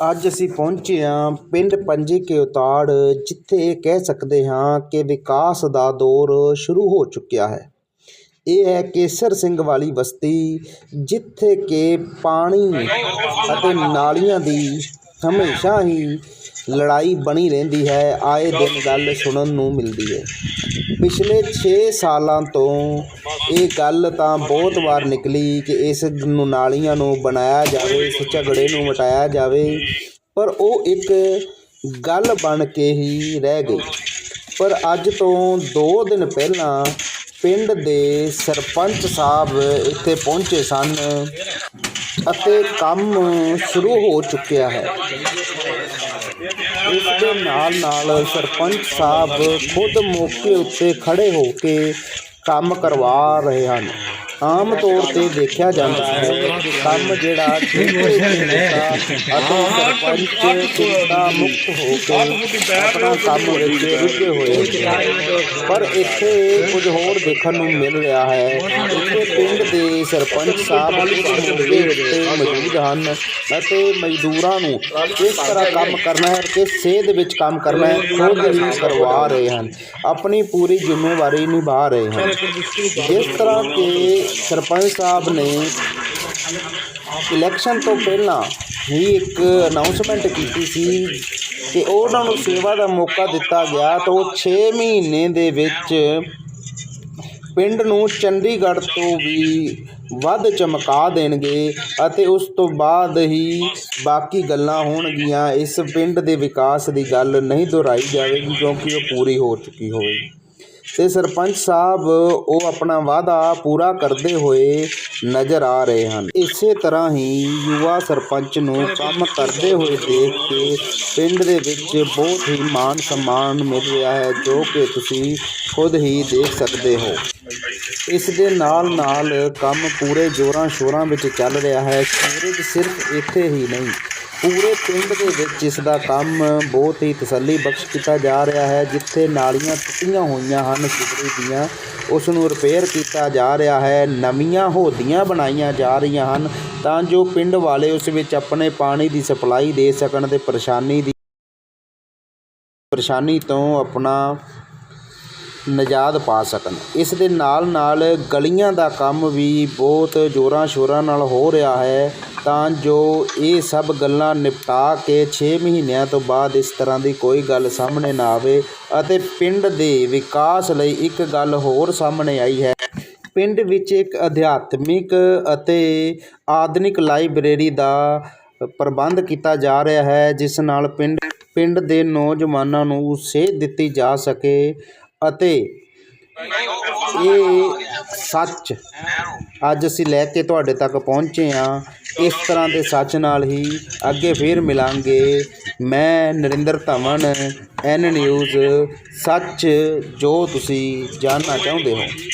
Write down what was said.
ਅੱਜ ਅਸੀਂ ਪਹੁੰਚੇ ਹਾਂ ਪਿੰਡ ਪੰਜੀ ਕੇ ਉਤਾੜ, ਜਿੱਥੇ ਇਹ ਕਹਿ ਸਕਦੇ ਹਾਂ ਕਿ ਵਿਕਾਸ ਦਾ ਦੌਰ ਸ਼ੁਰੂ ਹੋ ਚੁੱਕਿਆ ਹੈ। ਇਹ ਹੈ ਕੇਸਰ ਸਿੰਘ ਵਾਲੀ ਬਸਤੀ, ਜਿੱਥੇ ਕਿ ਪਾਣੀ ਅਤੇ ਨਾਲੀਆਂ ਦੀ ਹਮੇਸ਼ਾ ਹੀ ਲੜਾਈ ਬਣੀ ਰਹਿੰਦੀ ਹੈ, ਆਏ ਦਿਨ ਗੱਲ ਸੁਣਨ ਨੂੰ ਮਿਲਦੀ ਹੈ। ਪਿਛਲੇ 6 ਸਾਲਾਂ ਤੋਂ ਇਹ ਗੱਲ ਤਾਂ ਬਹੁਤ ਵਾਰ ਨਿਕਲੀ ਕਿ ਇਸ ਨੂੰ ਨਾਲੀਆਂ ਨੂੰ ਬਣਾਇਆ ਜਾਵੇ, ਇਸ ਝਗੜੇ ਨੂੰ ਮਟਾਇਆ ਜਾਵੇ, ਪਰ ਉਹ ਇੱਕ ਗੱਲ ਬਣ ਕੇ ਹੀ ਰਹਿ ਗਈ। ਪਰ ਅੱਜ ਤੋਂ 2 ਦਿਨ ਪਹਿਲਾਂ ਪਿੰਡ ਦੇ ਸਰਪੰਚ ਸਾਹਿਬ ਇੱਥੇ ਪਹੁੰਚੇ ਸਨ। ਅਤੇ ਕੰਮ ਸ਼ੁਰੂ ਹੋ ਚੁੱਕਿਆ ਹੈ। ਇਸ ਦੇ ਨਾਲ ਨਾਲ ਸਰਪੰਚ ਸਾਹਿਬ ਖੁਦ ਮੌਕੇ ਉੱਤੇ ਖੜੇ ਹੋ ਕੇ ਕੰਮ ਕਰਵਾ ਰਹੇ ਹਨ। ਆਮ ਤੌਰ ਤੇ ਦੇਖਿਆ ਜਾਂਦਾ ਹੈ, ਕੰਮ ਜਿਹੜਾ ਠੇਕੇ ਅਤੇ ਸਰਪੰਚ ਚਿੰਤਾ ਮੁਕਤ ਹੋ ਕੇ ਆਪਣਾ ਕੰਮ ਵਿੱਚ ਰੁੱਝੇ ਹੋਏ ਪਰ ਇੱਥੇ ਕੁਝ ਹੋਰ ਦੇਖਣ ਨੂੰ ਮਿਲ ਰਿਹਾ ਹੈ। ਦੇ ਸਰਪੰਚ ਸਾਹਿਬ ਉਸ ਮੌਕੇ ਉੱਤੇ ਮੌਜੂਦ ਹਨ ਅਤੇ ਮਜ਼ਦੂਰਾਂ ਨੂੰ ਕਿਸ ਤਰ੍ਹਾਂ ਕੰਮ ਕਰਨਾ ਹੈ ਕਿਸ ਸੇਧ ਵਿੱਚ ਕੰਮ ਕਰਨਾ ਹੈ ਖੁਦ ਹੀ ਕਰਵਾ ਰਹੇ ਹਨ ਆਪਣੀ ਪੂਰੀ ਜ਼ਿੰਮੇਵਾਰੀ ਨਿਭਾ ਰਹੇ ਹਨ। ਜਿਸ ਤਰ੍ਹਾਂ ਕਿ ਸਰਪੰਚ ਸਾਹਿਬ ਨੇ ਇਲੈਕਸ਼ਨ ਤੋਂ ਪਹਿਲਾਂ ਹੀ ਇੱਕ ਅਨਾਉਂਸਮੈਂਟ ਕੀਤੀ ਸੀ ਕਿ ਉਹਨਾਂ ਨੂੰ ਸੇਵਾ ਦਾ ਮੌਕਾ ਦਿੱਤਾ ਗਿਆ ਤਾਂ ਉਹ 6 ਮਹੀਨੇ ਦੇ ਵਿੱਚ ਪਿੰਡ ਨੂੰ ਚੰਡੀਗੜ੍ਹ ਤੋਂ ਵੀ ਵੱਧ ਚਮਕਾ ਦੇਣਗੇ ਅਤੇ ਉਸ ਤੋਂ ਬਾਅਦ ਹੀ ਬਾਕੀ ਗੱਲਾਂ ਹੋਣਗੀਆਂ। ਇਸ ਪਿੰਡ ਦੇ ਵਿਕਾਸ ਦੀ ਗੱਲ ਨਹੀਂ ਦੁਹਰਾਈ ਜਾਵੇਗੀ ਕਿਉਂਕਿ ਉਹ ਪੂਰੀ ਹੋ ਚੁੱਕੀ ਹੋਵੇਗੀ। ਤੇ ਸਰਪੰਚ ਸਾਹਿਬ ਉਹ ਆਪਣਾ ਵਾਅਦਾ ਪੂਰਾ ਕਰਦੇ ਹੋਏ ਨਜ਼ਰ ਆ ਰਹੇ ਹਨ। ਇਸੇ ਤਰ੍ਹਾਂ ਹੀ ਯੁਵਾ ਸਰਪੰਚ ਨੂੰ ਕੰਮ ਕਰਦੇ ਹੋਏ ਦੇਖ ਕੇ ਪਿੰਡ ਦੇ ਵਿੱਚ ਬਹੁਤ ਹੀ ਮਾਣ ਸਨਮਾਨ ਮਿਲ ਰਿਹਾ ਹੈ, ਜੋ ਕਿ ਤੁਸੀਂ ਖੁਦ ਹੀ ਦੇਖ ਸਕਦੇ ਹੋ। ਇਸ ਦੇ ਨਾਲ ਨਾਲ ਕੰਮ ਪੂਰੇ ਜੋਰਾਂ ਸ਼ੋਰਾਂ ਵਿੱਚ ਚੱਲ ਰਿਹਾ ਹੈ। ਸੂਰਜ ਸਿਰਫ ਇੱਥੇ ਹੀ ਨਹੀਂ ਪੂਰੇ ਪਿੰਡ ਦੇ ਵਿੱਚ ਇਸ ਦਾ ਕੰਮ ਬਹੁਤ ਹੀ ਤਸੱਲੀ ਬਖਸ਼ ਕੀਤਾ ਜਾ ਰਿਹਾ ਹੈ, ਜਿੱਥੇ ਨਾਲੀਆਂ ਟੁੱਟੀਆਂ ਹੋਈਆਂ ਹਨ ਸਿਵਰੇਜ ਦੀਆਂ। ਉਸ ਨੂੰ ਰਿਪੇਅਰ ਕੀਤਾ ਜਾ ਰਿਹਾ ਹੈ, ਨਵੀਆਂ ਹੋਦੀਆਂ ਬਣਾਈਆਂ ਜਾ ਰਹੀਆਂ ਹਨ, ਤਾਂ ਜੋ ਪਿੰਡ ਵਾਲੇ ਉਸ ਵਿੱਚ ਆਪਣੇ ਪਾਣੀ ਦੀ ਸਪਲਾਈ ਦੇ ਸਕਣ ਤੇ ਪਰੇਸ਼ਾਨੀ ਦੀ ਪਰੇਸ਼ਾਨੀ ਤੋਂ ਆਪਣਾ ਨਜ਼ਾਦ ਪਾ ਸਕਣ। ਇਸ ਦੇ ਨਾਲ ਨਾਲ ਗਲੀਆਂ ਦਾ ਕੰਮ ਵੀ ਬਹੁਤ ਜ਼ੋਰਾਂ ਸ਼ੋਰਾਂ ਨਾਲ ਹੋ ਰਿਹਾ ਹੈ। ਤਾਂ ਜੋ ਇਹ ਸਭ ਗੱਲਾਂ ਨਿਪਟਾ ਕੇ 6 ਮਹੀਨਿਆਂ ਤੋਂ ਬਾਅਦ ਇਸ ਤਰ੍ਹਾਂ ਦੀ ਕੋਈ ਗੱਲ ਸਾਹਮਣੇ ਨਾ ਆਵੇ ਅਤੇ ਪਿੰਡ ਦੇ ਵਿਕਾਸ ਲਈ ਇੱਕ ਗੱਲ ਹੋਰ ਸਾਹਮਣੇ ਆਈ ਹੈ। ਪਿੰਡ ਵਿੱਚ ਇੱਕ ਅਧਿਆਤਮਿਕ ਅਤੇ ਆਧੁਨਿਕ ਲਾਇਬ੍ਰੇਰੀ ਦਾ ਪ੍ਰਬੰਧ ਕੀਤਾ ਜਾ ਰਿਹਾ ਹੈ, ਜਿਸ ਨਾਲ ਪਿੰਡ ਪਿੰਡ ਦੇ ਨੌਜਵਾਨਾਂ ਨੂੰ ਸੇਧ ਦਿੱਤੀ ਜਾ ਸਕੇ ਅਤੇ ਇਹ ਸੱਚ ਅੱਜ ਅਸੀਂ ਲੈ ਕੇ ਤੁਹਾਡੇ ਤੱਕ ਪਹੁੰਚੇ ਹਾਂ। ਇਸ ਤਰ੍ਹਾਂ ਦੇ ਸੱਚ ਨਾਲ ਹੀ ਅੱਗੇ ਫੇਰ ਮਿਲਾਂਗੇ। ਮੈਂ ਨਰਿੰਦਰ ਧਵਨ ਐਨ ਨਿਊਜ਼ ਸੱਚ ਜੋ ਤੁਸੀਂ ਜਾਣਨਾ ਚਾਹੁੰਦੇ ਹੋ।